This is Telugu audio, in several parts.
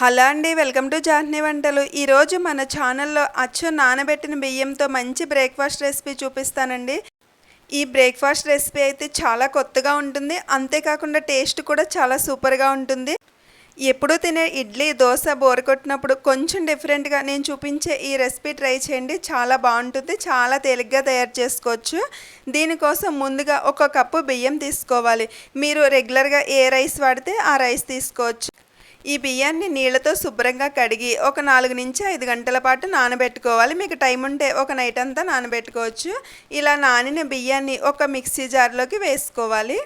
హలో అండి వెల్కమ్ టు జాహ్నీ వంటలు. ఈరోజు మన ఛానల్లో అచ్చు నానబెట్టిన బియ్యంతో మంచి బ్రేక్ఫాస్ట్ రెసిపీ చూపిస్తానండి. ఈ బ్రేక్ఫాస్ట్ రెసిపీ అయితే చాలా కొత్తగా ఉంటుంది. అంతేకాకుండా టేస్ట్ కూడా చాలా సూపర్గా ఉంటుంది. ఎప్పుడూ తినే ఇడ్లీ దోశ బోర కొట్టినప్పుడు కొంచెం డిఫరెంట్గా నేను చూపించే ఈ రెసిపీ ట్రై చేయండి. చాలా బాగుంటుంది. చాలా తేలిగ్గా తయారు చేసుకోవచ్చు. దీనికోసం ముందుగా ఒక కప్పు బియ్యం తీసుకోవాలి. మీరు రెగ్యులర్గా ఏ రైస్ వాడితే ఆ రైస్ తీసుకోవచ్చు. ఈ బియ్యాన్ని నీళ్ళతో శుభ్రంగా కడిగి ఒక నాలుగు నుంచి ఐదు గంటల పాటు నానబెట్టుకోవాలి. మీకు టైం ఉంటే ఒక నైట్ అంతా నానబెట్టుకోవచ్చు. ఇలా నానిన బియ్యాన్ని ఒక మిక్సీ జార్లోకి వేసుకోవాలి.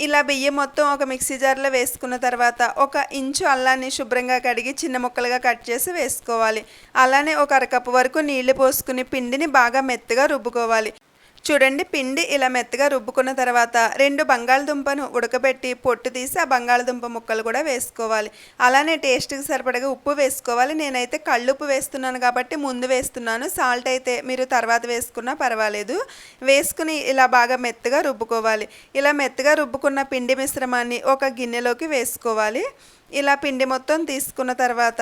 ఇలా బియ్యం మొత్తం ఒక మిక్సీ జార్లో వేసుకున్న తర్వాత ఒక ఇంచు అల్లాన్ని శుభ్రంగా కడిగి చిన్న ముక్కలుగా కట్ చేసి వేసుకోవాలి. అలానే ఒక అరకప్పు వరకు నీళ్ళు పోసుకుని పిండిని బాగా మెత్తగా రుబ్బుకోవాలి. చూడండి పిండి ఇలా మెత్తగా రుబ్బుకున్న తర్వాత రెండు బంగాళదుంపను ఉడకబెట్టి పొట్టు తీసి ఆ బంగాళదుంప ముక్కలు కూడా వేసుకోవాలి. అలానే టేస్ట్కి సరిపడగా ఉప్పు వేసుకోవాలి. నేనైతే కళ్ళుప్పు వేస్తున్నాను కాబట్టి ముందు వేస్తున్నాను. సాల్ట్ అయితే మీరు తర్వాత వేసుకున్నా పర్వాలేదు. వేసుకుని ఇలా బాగా మెత్తగా రుబ్బుకోవాలి. ఇలా మెత్తగా రుబ్బుకున్న పిండి మిశ్రమాన్ని ఒక గిన్నెలోకి వేసుకోవాలి. ఇలా పిండి మొత్తం తీసుకున్న తర్వాత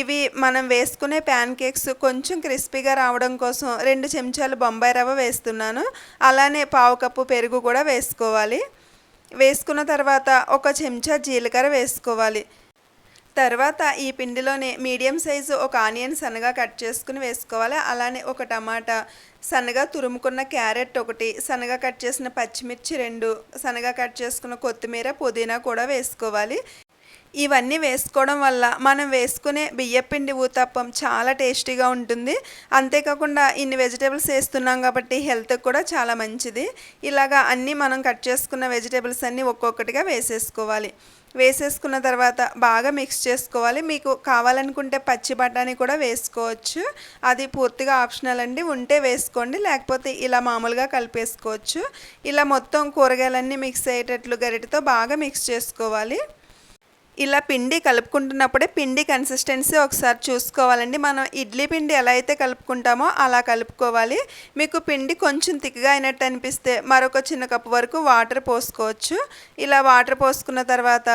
ఇవి మనం వేసుకునే ప్యాన్ కేక్స్ కొంచెం క్రిస్పీగా రావడం కోసం రెండు చెంచాలు బొంబాయి రవ్వ వేస్తున్నాను. అలానే పావు కప్పు పెరుగు కూడా వేసుకోవాలి. వేసుకున్న తర్వాత ఒక చెంచా జీలకర్ర వేసుకోవాలి. తర్వాత ఈ పిండిలోనే మీడియం సైజు ఒక ఆనియన్ సన్నగా కట్ చేసుకుని వేసుకోవాలి. అలానే ఒక టమాటా సన్నగా తురుముకున్న క్యారెట్ ఒకటి సన్నగా కట్ చేసిన పచ్చిమిర్చి రెండు సన్నగా కట్ చేసుకున్న కొత్తిమీర పుదీనా కూడా వేసుకోవాలి. ఇవన్నీ వేసుకోవడం వల్ల మనం వేసుకునే బియ్యపిండి ఊతప్పం చాలా టేస్టీగా ఉంటుంది. అంతేకాకుండా ఇన్ని వెజిటేబుల్స్ వేస్తున్నాం కాబట్టి హెల్త్కి కూడా చాలా మంచిది. ఇలాగా అన్నీ మనం కట్ చేసుకున్న వెజిటేబుల్స్ అన్నీ ఒక్కొక్కటిగా వేసేసుకోవాలి. వేసేసుకున్న తర్వాత బాగా మిక్స్ చేసుకోవాలి. మీకు కావాలనుకుంటే పచ్చి బఠానీ కూడా వేసుకోవచ్చు. అది పూర్తిగా ఆప్షనల్ అండి. ఉంటే వేసుకోండి. లేకపోతే ఇలా మామూలుగా కలిపేసుకోవచ్చు. ఇలా మొత్తం కూరగాయలన్నీ మిక్స్ అయ్యేటట్లు గరిటతో బాగా మిక్స్ చేసుకోవాలి. ఇలా పిండి కలుపుకుంటున్నప్పుడే పిండి కన్సిస్టెన్సీ ఒకసారి చూసుకోవాలండి. మనం ఇడ్లీ పిండి ఎలా అయితే కలుపుకుంటామో అలా కలుపుకోవాలి. మీకు పిండి కొంచెం తిక్కగా అయినట్టు అనిపిస్తే మరొక చిన్న కప్పు వరకు వాటర్ పోసుకోవచ్చు. ఇలా వాటర్ పోసుకున్న తర్వాత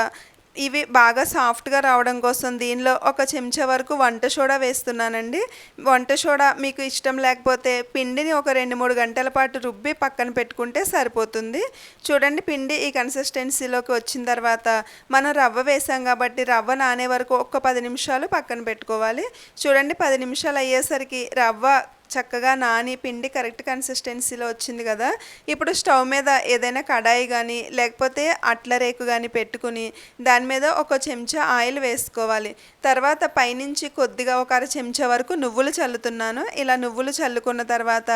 ఇవి బాగా సాఫ్ట్గా రావడం కోసం దీనిలో ఒక చెంచా వరకు వంట సోడా వేస్తున్నానండి. వంట సోడా మీకు ఇష్టం లేకపోతే పిండిని ఒక రెండు మూడు గంటల పాటు రుబ్బి పక్కన పెట్టుకుంటే సరిపోతుంది. చూడండి పిండి ఈ కన్సిస్టెన్సీలోకి వచ్చిన తర్వాత మనం రవ్వ వేసాం కాబట్టి రవ్వ నానే వరకు ఒక పది నిమిషాలు పక్కన పెట్టుకోవాలి. చూడండి పది నిమిషాలు అయ్యేసరికి రవ్వ చక్కగా నాని పిండి కరెక్ట్ కన్సిస్టెన్సీలో వచ్చింది కదా. ఇప్పుడు స్టవ్ మీద ఏదైనా కడాయి కానీ లేకపోతే అట్ల రేకు కానీ పెట్టుకుని దాని మీద ఒక చెంచా ఆయిల్ వేసుకోవాలి. తర్వాత పైనుంచి కొద్దిగా ఒక అర చెంచా వరకు నువ్వులు చల్లుతున్నాను. ఇలా నువ్వులు చల్లుకున్న తర్వాత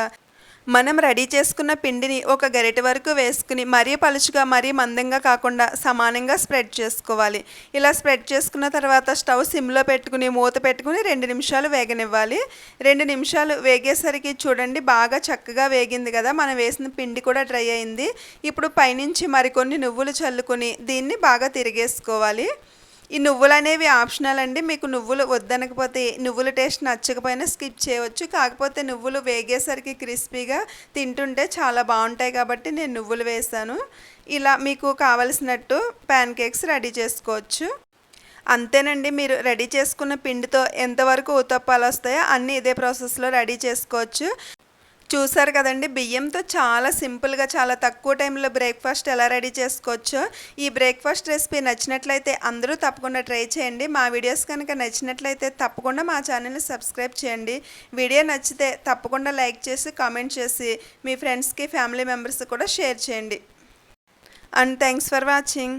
మనం రెడీ చేసుకున్న పిండిని ఒక గరిటె వరకు వేసుకుని మరీ పలుచుగా మరీ మందంగా కాకుండా సమానంగా స్ప్రెడ్ చేసుకోవాలి. ఇలా స్ప్రెడ్ చేసుకున్న తర్వాత స్టవ్ సిమ్లో పెట్టుకుని మూత పెట్టుకుని రెండు నిమిషాలు వేగనివ్వాలి. రెండు నిమిషాలు వేగేసరికి చూడండి బాగా చక్కగా వేగింది కదా. మనం వేసిన పిండి కూడా డ్రై అయింది. ఇప్పుడు పైనుంచి మరికొన్ని నువ్వులు చల్లుకొని దీన్ని బాగా తిరిగేసుకోవాలి. ఈ నువ్వులు అనేవి ఆప్షనల్ అండి. మీకు నువ్వులు వద్దనకపోతే నువ్వుల టేస్ట్ నచ్చకపోయినా స్కిప్ చేయవచ్చు. కాకపోతే నువ్వులు వేగేసరికి క్రిస్పీగా తింటుంటే చాలా బాగుంటాయి కాబట్టి నేను నువ్వులు వేసాను. ఇలా మీకు కావలసినట్టు ప్యాన్ కేక్స్ రెడీ చేసుకోవచ్చు. అంతేనండి మీరు రెడీ చేసుకున్న పిండితో ఎంతవరకు ఉతప్పాలు వస్తాయో అన్నీ ఇదే ప్రాసెస్లో రెడీ చేసుకోవచ్చు. చూసారు కదండి బియ్యంతో చాలా సింపుల్గా చాలా తక్కువ టైంలో బ్రేక్ఫాస్ట్ ఎలా రెడీ చేసుకోవచ్చో ఈ బ్రేక్ఫాస్ట్ రెసిపీ నచ్చినట్లయితే అందరూ తప్పకుండా ట్రై చేయండి. మా వీడియోస్ కనుక నచ్చినట్లయితే తప్పకుండా మా ఛానల్ని సబ్స్క్రైబ్ చేయండి. వీడియో నచ్చితే తప్పకుండా లైక్ చేసి కామెంట్ చేసి మీ ఫ్రెండ్స్కి ఫ్యామిలీ మెంబర్స్ కూడా షేర్ చేయండి. And thanks for watching.